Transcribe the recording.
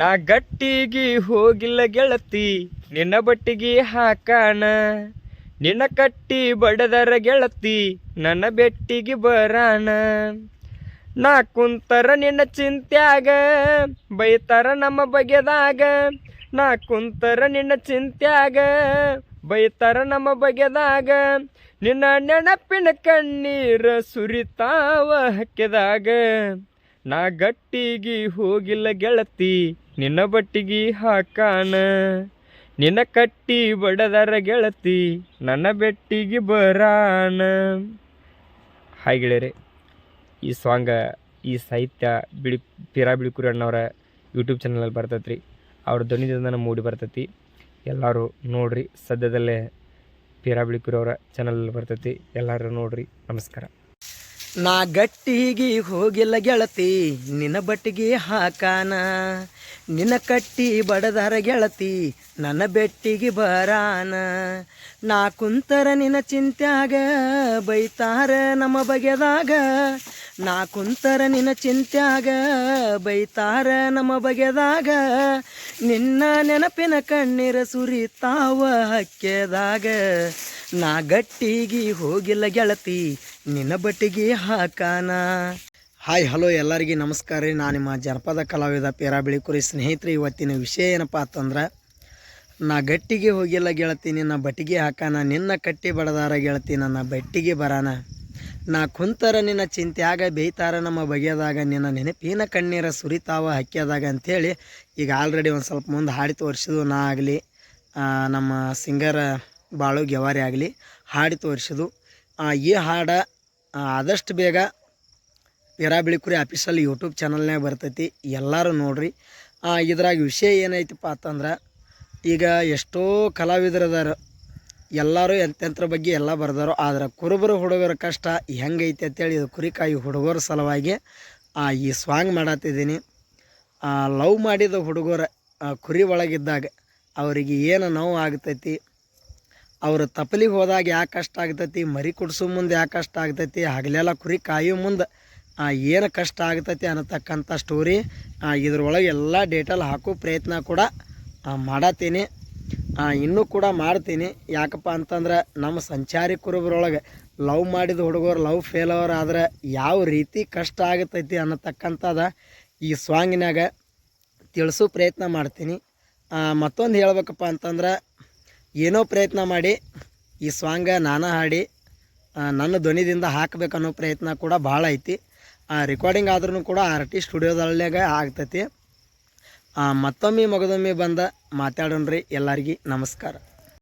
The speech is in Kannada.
ನಾ ಗಟ್ಟಿಗೆ ಹೋಗಿಲ್ಲ ಗೆಳತಿ, ನಿನ್ನ ಬಟ್ಟಿಗೆ ಹಾಕಾಣ ನಿನ್ನ ಕಟ್ಟಿ ಬಡದರ ಗೆಳತಿ, ನನ್ನ ಬೆಟ್ಟಿಗೆ ಬರಾಣ ನಾ ಕುಂತರ ನಿನ್ನ ಚಿಂತ್ಯಾಗ, ಬೈತಾರ ನಮ್ಮ ಬಗೆದಾಗ. ನಾ ಕುಂತರ ನಿನ್ನ ಚಿಂತ್ಯಾಗ, ಬೈತಾರ ನಮ್ಮ ಬಗೆದಾಗ. ನಿನ್ನ ನೆನಪಿನ ಕಣ್ಣೀರ ಸುರಿತಾವ ಹಕ್ಕೆದಾಗ. ನಾ ಗಟ್ಟಿಗಿ ಹೋಗಿಲ್ಲ ಗೆಳತಿ, ನಿನ್ನ ಬಟ್ಟಿಗಿ ಹಾಕಾನ. ನಿನ್ನ ಕಟ್ಟಿ ಬಡದರ ಗೆಳತಿ, ನನ್ನ ಬೆಟ್ಟಿಗೆ ಬರಾನ. ಹಾಯ್ ಗೆಳೆಯರೆ, ಈ ಸಾಂಗ ಈ ಸಾಹಿತ್ಯ ಬಿಳಿ, ಪಿರಾ ಬಿಳಿಕುರಿ ಅಣ್ಣವರ ಯೂಟ್ಯೂಬ್ ಚಾನಲಲ್ಲಿ ಬರ್ತೈತೆ ರೀ ಅವ್ರ ಧ್ವನಿದಿಂದ ಮೂಡಿ ಬರ್ತೈತಿ. ಎಲ್ಲರೂ ನೋಡ್ರಿ, ಸದ್ಯದಲ್ಲೇ ಪಿರಾ ಬಿಳಿಕುರಿ ಅವರ ಚಾನಲಲ್ಲಿ ಬರ್ತೈತಿ. ಎಲ್ಲರೂ ನೋಡ್ರಿ. ನಮಸ್ಕಾರ. ನಾ ಗಟ್ಟಿಗೆ ಹೋಗಿಲ್ಲ ಗೆಳತಿ, ನಿನ್ನ ಬಟ್ಟಿಗೆ ಹಾಕಾನ. ನಿನ್ನ ಕಟ್ಟಿ ಬಡದಾರ ಗೆಳತಿ, ನನ್ನ ಬೆಟ್ಟಿಗೆ ಬರಾನ. ನಾ ಕುಂತರ ನಿನ್ನ ಚಿಂತ್ಯಾಗ, ಬೈತಾರ ನಮ್ಮ ಬಗೆದಾಗ. ನಾ ಕುಂತರ ನಿನ್ನ ಚಿಂತ್ಯಾಗ, ಬೈತಾರ ನಮ್ಮ ಬಗೆದಾಗ. ನಿನ್ನ ನೆನಪಿನ ಕಣ್ಣೀರ ಸುರಿತಾವ ಹಕ್ಕೆದಾಗ. ನಾ ಗಟ್ಟಿಗೆ ಹೋಗಿಲ್ಲ ಗೆಳತಿ, ನಿನ್ನ ಬಟ್ಟಿಗೆ ಹಾಕಾನ. ಹಾಯ್, ಹಲೋ, ಎಲ್ಲರಿಗೆ ನಮಸ್ಕಾರ ರೀ. ನಾನು ನಿಮ್ಮ ಜನಪದ ಕಲಾವಿದ ಪೇರಾ ಬಿಳಿಕುರಿ ಸ್ನೇಹಿತರೆ. ಇವತ್ತಿನ ವಿಷಯ ಏನಪ್ಪ ಅಂತಂದ್ರೆ, ನಾ ಗಟ್ಟಿಗೆ ಹೋಗಿಲ್ಲ ಗೆಳತಿ, ನಿನ್ನ ಬಟ್ಟಿಗೆ ಹಾಕಾನ. ನಿನ್ನ ಕಟ್ಟಿ ಬಡದಾರ ಗೆಳತಿ, ನನ್ನ ಬಟ್ಟಿಗೆ ಬರಾನ. ನಾ ಕುಂತರ ನಿನ್ನ ಚಿಂತ್ಯಾಗ, ಬೇಯ್ತಾರ ನಮ್ಮ ಬಗೆಯದಾಗ. ನಿನ್ನ ನೆನಪಿನ ಕಣ್ಣೀರ ಸುರಿತಾವ ಹಾಕ್ಯದಾಗ ಅಂಥೇಳಿ ಈಗ ಆಲ್ರೆಡಿ ಒಂದು ಸ್ವಲ್ಪ ಮುಂದೆ ಹಾಡಿ ತೋರಿಸಿದ್ವು. ನಾ ಆಗಲಿ ನಮ್ಮ ಸಿಂಗರ್ ಬಾಳು ಗೆವಾರಿ ಆಗಲಿ, ಹಾಡಿ ತೋರಿಸಿದು ಈ ಹಾಡ ಆದಷ್ಟು ಬೇಗ ವೀರಾ ಬಿಳಿಕುರಿ ಆಫೀಸಲ್ಲಿ ಯೂಟ್ಯೂಬ್ ಚಾನಲ್ನಾಗ ಬರ್ತೈತಿ. ಎಲ್ಲರೂ ನೋಡ್ರಿ. ಇದ್ರಾಗ ವಿಷಯ ಏನೈತಪ್ಪ ಅಂತಂದ್ರೆ, ಈಗ ಎಷ್ಟೋ ಕಲಾವಿದರು ಅದಾರ ಎಲ್ಲರೂ ಎಂತೆಂತ್ರ ಬಗ್ಗೆ ಎಲ್ಲ ಬರ್ದಾರೋ, ಆದ್ರೆ ಕುರುಬರು ಹುಡುಗರ ಕಷ್ಟ ಹೆಂಗೈತಿ ಅಂತೇಳಿ ಇದು ಕುರಿಕಾಯಿ ಹುಡುಗರ ಸಲುವಾಗಿ ಈ ಸಾಂಗ್ ಮಾಡತ್ತಿದ್ದೀನಿ ಲವ್ ಮಾಡಿದ ಹುಡುಗರ ಕುರಿ ಒಳಗಿದ್ದಾಗ, ಅವರಿಗೆ ಏನು ನೋವು ಆಗ್ತೈತಿ ಅವ್ರು ತಪ್ಪಲಿಗೆ ಹೋದಾಗ ಯಾಕೆ ಕಷ್ಟ ಆಗ್ತೈತಿ, ಮರಿ ಕುಡ್ಸೋ ಮುಂದೆ ಯಾಕೆ ಕಷ್ಟ ಆಗ್ತೈತಿ, ಹಗಲೆಲ್ಲ ಕುರಿ ಕಾಯೋ ಮುಂದೆ ಏನು ಕಷ್ಟ ಆಗ್ತೈತಿ ಅನ್ನತಕ್ಕಂಥ ಸ್ಟೋರಿ ಇದ್ರೊಳಗೆ ಎಲ್ಲ ಡೇಟಲ್ಲಿ ಹಾಕೋ ಪ್ರಯತ್ನ ಕೂಡ ಮಾಡತ್ತೀನಿ ಇನ್ನೂ ಕೂಡ ಮಾಡ್ತೀನಿ. ಯಾಕಪ್ಪ ಅಂತಂದ್ರೆ ನಮ್ಮ ಸಂಚಾರಿ ಕುರುಬರೊಳಗೆ ಲವ್ ಮಾಡಿದ ಹುಡುಗರು ಲವ್ ಫೇಲ್ ಆದ್ರೆ ಯಾವ ರೀತಿ ಕಷ್ಟ ಆಗತೈತಿ ಅನ್ನತಕ್ಕಂಥದ ಈ ಸಾಂಗಿನಾಗ ತಿಳಿಸೋ ಪ್ರಯತ್ನ ಮಾಡ್ತೀನಿ. ಮತ್ತೊಂದು ಹೇಳ್ಬೇಕಪ್ಪ ಅಂತಂದ್ರೆ ಏನೋ ಪ್ರಯತ್ನ ಮಾಡಿ ಈ ಸಾಂಗ ನಾನು ಹಾಡಿ ಆ, ನನ್ನ ಧ್ವನಿದಿಂದ ಹಾಕಬೇಕನ್ನೋ ಪ್ರಯತ್ನ ಕೂಡ ಭಾಳ ಐತಿ. ರೆಕಾರ್ಡಿಂಗ್ ಆದ್ರೂ ಕೂಡ ಆರ್ಟಿಸ್ಟ್ ಟಿ ಸ್ಟುಡಿಯೋದಲ್ಲಾಗ ಆಗ್ತೈತಿ. ಆ, ಮತ್ತೊಮ್ಮೆ ಮಗದೊಮ್ಮೆ ಬಂದ ಮಾತಾಡೋಣ ರೀ ಎಲ್ಲರಿಗೆ ನಮಸ್ಕಾರ.